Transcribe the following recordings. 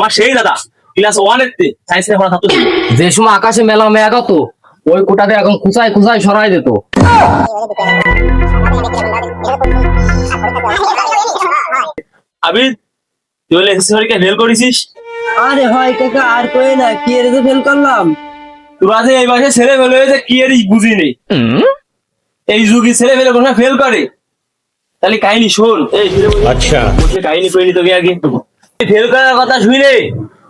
আমার সেই দাদা। ক্লাস ওয়ানের তে সায়েন্স নিয়ে পড়া ছাত্র যে সময় আকাশে মেলা মেঘ হতো ওই কোটাতে এখন কুচায় কুচায় সরাই দিত। আবি তুই বলে এসএসসি পরীক্ষা ফেল করেছিস? আরে হয় কাকা আর কই না কি এর তো ফেল করলাম? তোরা যে এই মাসে ছেলে ফেলে হয়েছে কি এর বুঝি নেই। এই যুগে ছেলে ফেলে কোনো ফেল করে। তাহলে কাহিনী শোন। এই আচ্ছা। কাহিনী কইনি তোকে আগে। ফেল কথা শুনে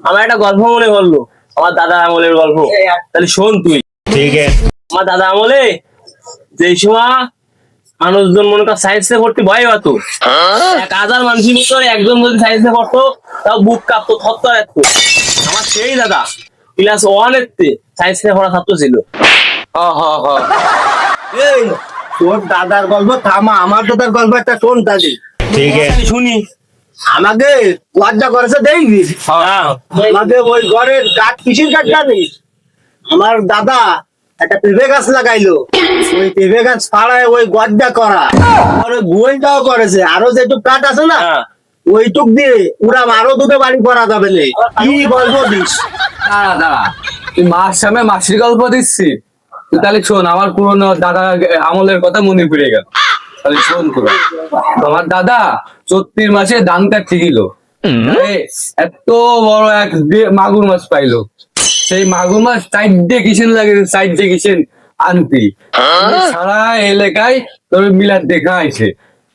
আমার একটা গল্প মনে করল আমার দাদা আমলের গল্প। তাহলে শোন তুই। ঠিক আছে। আমার দাদা আমলে যে সময় মানুষজন মনে কর সায়েন্সে পড়তে ভয় হত এক হাজার মানুষের ভিতরে একজন যদি সায়েন্সে পড়তো তাও বুক কাঁপতো থত্তর একতো আমার সেই দাদা ক্লাস ওয়ান এতে সায়েন্সে পড়া ছাত্র ছিল। তোর দাদার গল্প থামা আমার দাদার গল্প একটা শোন দাদি ঠিক আছে। শুনি। আমাকে লজ্জা করেছে দেখবি হ্যাঁ। আমাকে ওই ঘরের কাঠ কিসির কাঠ জানিস? আমার দাদা একটা পেঁপে গাছ লাগাইলো। ওই পেঁপে গাছ ফাড়ায় ওই গদ্দা করা। আর ওই করেছে। আরও যেটুক কাঠ আছে না হ্যাঁ। ওইটুক দিয়ে ওরা আরও দুটো বাড়ি করা যাবে না। কি গল্প দিস? দাঁড়া দাঁড়া। তুই মার সামনে মাসির গল্প দিচ্ছি তুই তাহলে শোন আমার পুরনো দাদা আমলের কথা মনে পড়ে গেল। তাহলে শোন তোরা তোমার দাদা চত্রিশ মাসে কাটতে গেল এত বড় এক মাগুর মাছ পাইলো। সেই মাগুর মাছ সাইড দিয়ে কিসেন লাগে? সাইড দিয়ে কিসেন আনতি সারা এলাকায় তোর মিলার দেখা আছে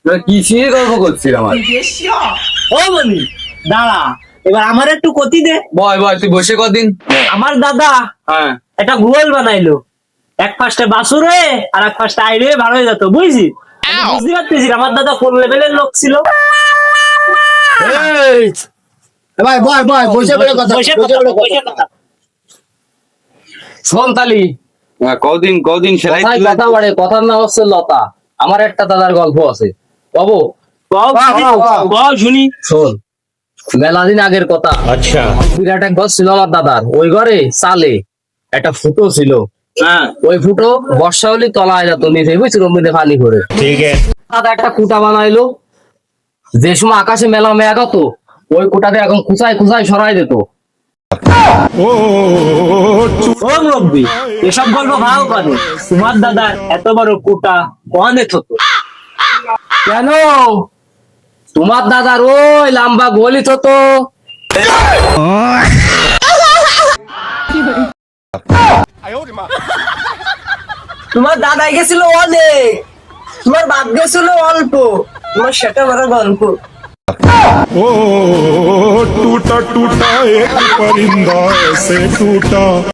তোরা কিসের গল্প করছিস আমার? ও বলি দাঁড়া এবার আমার একটু কতি দে। বয় বয় তুই বসে কদিন। আমার দাদা হ্যাঁ। একটা গোল বানাইলো। এক ফার্স্টে বাসুর হয়ে আর এক ফার্স্টে আইরে বার হয়ে যেত বুঝছি আমার দাদা কোন লেভেলের লোক ছিল? কদিন কদিন কথা বাড়ে কথার নাম হচ্ছে লতা। আমার একটা দাদার গল্প আছে। বাবু শুনি শোন। আগের কথা। আচ্ছা। বিরাট এক ঘর ছিল আমার দাদার। ওই ঘরে চালে একটা ফুটো ছিল। হ্যাঁ। ওই ফুটো বর্ষা হলে তলা যেত নিচে বুঝছি রমিতে পানি করে ঠিক আছে। একটা কুটা বানাইলো। যে সময় আকাশে মেলা মেঘ তো ওই কোটাতে এখন কুচায় কুচায় সরাই দিত। রব্বি এসব গল্প ভালো পারে তোমার দাদা এত বড় কুটা অনেক থত। কেন? তোমার দাদার ওই লাম্বা গলি তো তোমার দাদা গেছিল অনেক তোমার বাপ গেছিল অল্প তোমার সেটা বড় গল্প ओ टूटा टूटा एक परिंदा ऐसे टूटा